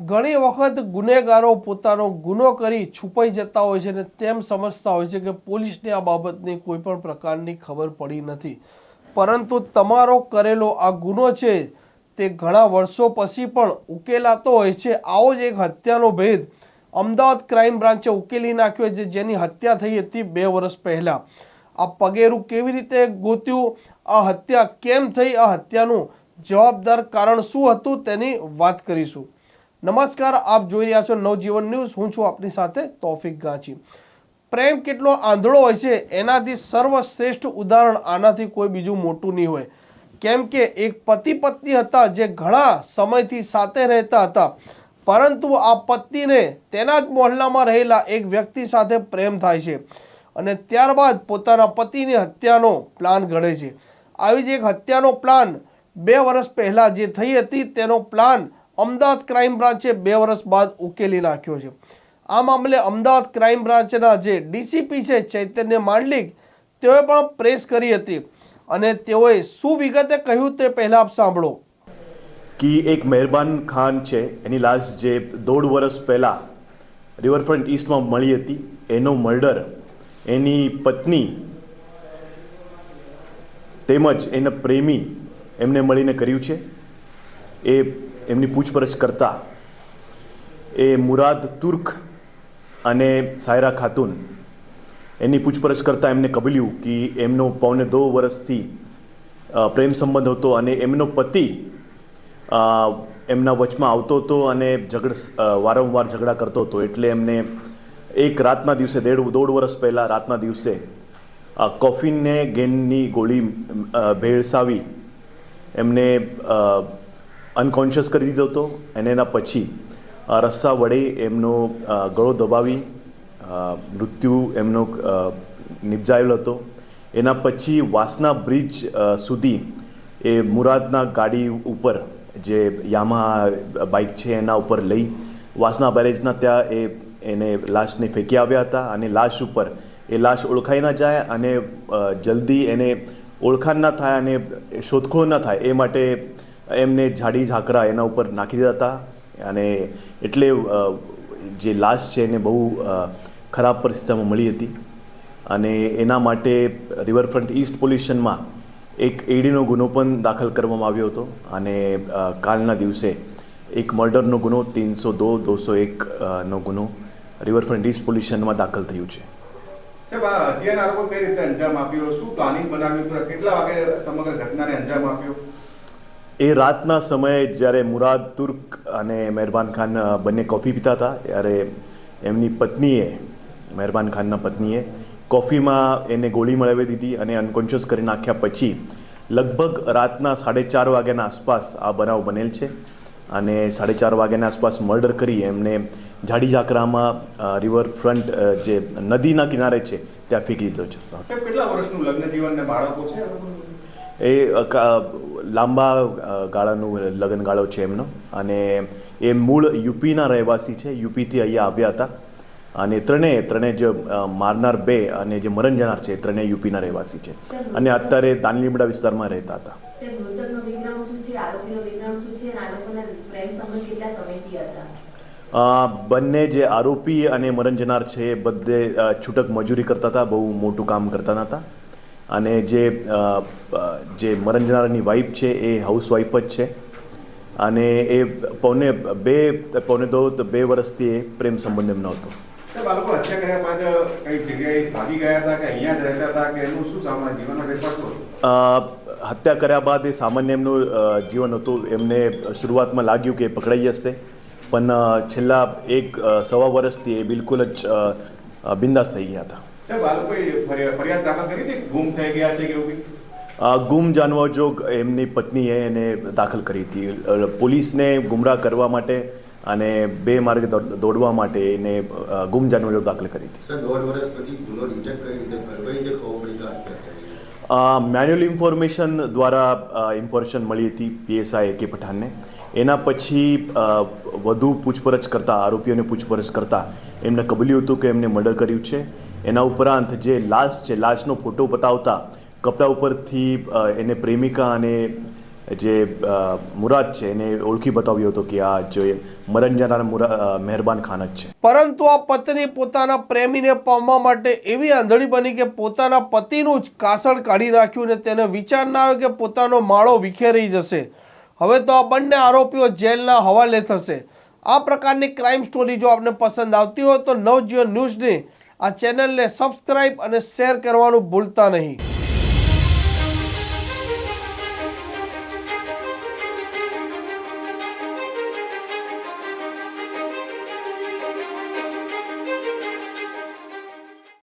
ઘણી વખત ગુનેગારો પોતાનો ગુનો કરી છુપાઈ જતા હોય છે અને તેમ સમજતા હોય છે કે પોલીસને આ બાબતની કોઈ પણ પ્રકારની ખબર પડી નથી. પરંતુ તમારો કરેલો આ ગુનો છે તે ઘણા વર્ષો પછી પણ ઉકેલાતો હોય છે. આવો જ એક હત્યાનો ભેદ અમદાવાદ ક્રાઇમ બ્રાન્ચે ઉકેલી નાખ્યો છે, જેની હત્યા થઈ હતી બે વર્ષ પહેલાં. આ પગેરું કેવી રીતે ગોત્યું? આ હત્યા કેમ થઈ? આ હત્યાનું જવાબદાર કારણ શું હતું? તેની વાત કરીશું. નમસ્કાર, આપ જોઈ રહ્યા છો નવજીવન ન્યૂઝ. હું છું આપની સાથે તોફિક ગાંચી. પ્રેમ કેટલો આંધળો હોય છે, એનાથી સર્વશ્રેષ્ઠ ઉદાહરણ આનાથી કોઈ બીજું મોટું નહીં હોય. કેમ કે એક પતિ પત્ની હતા જે ઘણા સમયથી સાથે રહેતા હતા. પરંતુ આ પત્નીને તેના જ મોહલ્લામાં રહેલા એક વ્યક્તિ સાથે પ્રેમ થાય છે અને ત્યારબાદ પોતાના પતિની હત્યાનો પ્લાન ઘડે છે. આવી જ એક હત્યાનો પ્લાન બે વર્ષ પહેલાં જે થઈ હતી, તેનો પ્લાન અમદાવાદ ક્રાઇમ બ્રાન્ચે બે વર્ષ બાદ ઉકેલી નાખ્યો છે. આ મામલે અમદાવાદ ક્રાઇમ બ્રાન્ચના જે ડીસીપી છે, ચૈતન્ય માંડલિક, તેઓએ પણ પ્રેસ કરી હતી અને તેઓએ શું વિગતે કહ્યું તે પહેલાં આપ સાંભળો. કે એક મહેરબાન ખાન છે, એની લાશ જે દોઢ વર્ષ પહેલાં રિવરફ્રન્ટ ઈસ્ટમાં મળી હતી, એનો મર્ડર એની પત્ની તેમજ એના પ્રેમી એમને મળીને કર્યું છે. એ એમની પૂછપરછ કરતા એ મુરાદ તુર્ક અને સાયરા ખાતુન એની પૂછપરછ કરતાં એમને કબલ્યું કે એમનો પૌને દો વર્ષથી પ્રેમ સંબંધ હતો અને એમનો પતિ એમના વચમાં આવતો હતો અને ઝઘડ વારંવાર ઝઘડા કરતો હતો. એટલે એમને એક રાતના દિવસે, દેઢ, દોઢ વર્ષ પહેલાં રાતના દિવસે કોફીનને ગેનની ગોળી ભેળસાવી એમને અનકોન્શિયસ કરી દીધો હતો અને એના પછી રસ્સા વડે એમનો ગળો દબાવી મૃત્યુ એમનો નિપજાયેલો હતો. એના પછી વાસના બ્રિજ સુધી એ મુરાદના ગાડી ઉપર જે યામા બાઇક છે એના ઉપર લઈ વાસના બેરેજના ત્યાં એ એને લાશને ફેંકી આવ્યા હતા અને લાશ ઉપર એ લાશ ઓળખાઈ ના જાય અને જલ્દી એને ઓળખાણ ના થાય અને શોધખોળ ના થાય એ માટે એમને જાડી ઝાકરા એના ઉપર નાખી દીધા હતા. અને એટલે જે લાશ છે એને બહુ ખરાબ પરિસ્થિતિમાં મળી હતી. અને એના માટે રિવરફ્રન્ટ ઈસ્ટ પોલ્યુશનમાં એક એડીનો ગુનો પણ દાખલ કરવામાં આવ્યો હતો. અને કાલના દિવસે એક મર્ડરનો ગુનો તીનસો દો દોસો એક નો ગુનો રિવરફ્રન્ટ ઈસ્ટ પોલ્યુશનમાં દાખલ થયું છે. હત્યાના કઈ રીતે અંજામ આપ્યો? શું પ્લાનિંગ બનાવ્યું? કેટલા વાગે સમગ્ર ઘટનાને અંજામ આપ્યો? એ રાતના સમયે જ્યારે મુરાદ તુર્ક અને મહેરબાન ખાન બંને કોફી પીતા હતા ત્યારે એમની પત્નીએ મહેરબાન ખાનના પત્નીએ કોફીમાં એને ગોળી મળાવી દીધી અને અનકોન્શિયસ કરી નાખ્યા પછી લગભગ રાતના સાડે ચાર વાગ્યાના આસપાસ આ બનાવ બનેલ છે અને સાડે ચાર વાગ્યાના આસપાસ મર્ડર કરી એમને જાડી ઝાકરામાં રિવરફ્રન્ટ જે નદીના કિનારે છે ત્યાં ફેંકી દીધો છે. કેટલા વર્ષનું લગ્ન જીવન ને બાળકો છે? એ લાંબા ગાળાનું લગ્ન ગાળો છે એમનો. અને એ મૂળ યુપીના રહેવાસી છે. યુપીથી અહીંયા આવ્યા હતા. અને ત્રણેય ત્રણેય જે મારનાર બે અને જે મરણ જનાર છે ત્રણેય યુપીના રહેવાસી છે. અને અત્યારે દાનલીમડા વિસ્તારમાં રહેતા હતા. બંને જે આરોપી અને મરણ જનાર છે એ બધે છૂટક મજૂરી કરતા હતા. બહુ મોટું કામ કરતા નહોતા અને જે જે મરણ જનારની વાઈફ છે એ હાઉસવાઈફ જ છે. અને એ પૌને બે પૌને દો બે વર્ષથી એ પ્રેમ સંબંધ એમનો હતો. હત્યા કર્યા બાદ એ સામાન્ય એમનું જીવન હતું. એમને શરૂઆતમાં લાગ્યું કે પકડાઈ જશે. પણ છેલ્લા એક સવા વર્ષથી એ બિલકુલ જ બિંદાસ થઈ ગયા હતા. ગુમ જાણવા જોગ એમની પત્નીએ એને દાખલ કરી હતી. પોલીસને ગુમરાહ કરવા માટે અને બે માર્ગે દોડવા માટે એને ગુમ જાણવા જોગ દાખલ કરી હતી. મેન્યુઅલ ઇન્ફોર્મેશન દ્વારા ઇન્ફોર્મેશન મળી હતી પીએસઆઈ કે પઠાણને. એના પછી વધુ પૂછપરછ કરતા, આરોપીઓને પૂછપરછ કરતા એમને કબલ્યું હતું કે એમને મર્ડર કર્યું છે. એના ઉપરાંત જે લાશ છે લાશનો ફોટો બતાવતા, કપડા ઉપરથી એને પ્રેમિકા અને જે મુરાદ છે, એને ઓળખી બતાવ્યો હતો કે આ જે મરણ જનાર મહેરબાન ખાન જ છે. પરંતુ આ પત્ની પોતાના પ્રેમીને પામવા માટે એવી આંધળી બની કે પોતાના પતિનું જ કાસળ કાઢી નાખ્યું ને તેને વિચાર ના આવ્યો કે પોતાનો માળો વિખેરી જશે. હવે તો આ બંને આરોપીઓ જેલના હવાલે થશે. આ પ્રકારની ક્રાઇમ સ્ટોરી જો આપને પસંદ આવતી હોય તો નવજીવન ન્યૂઝની આ ચેનલને સબસ્ક્રાઇબ અને શેર કરવાનું ભૂલતા નહીં.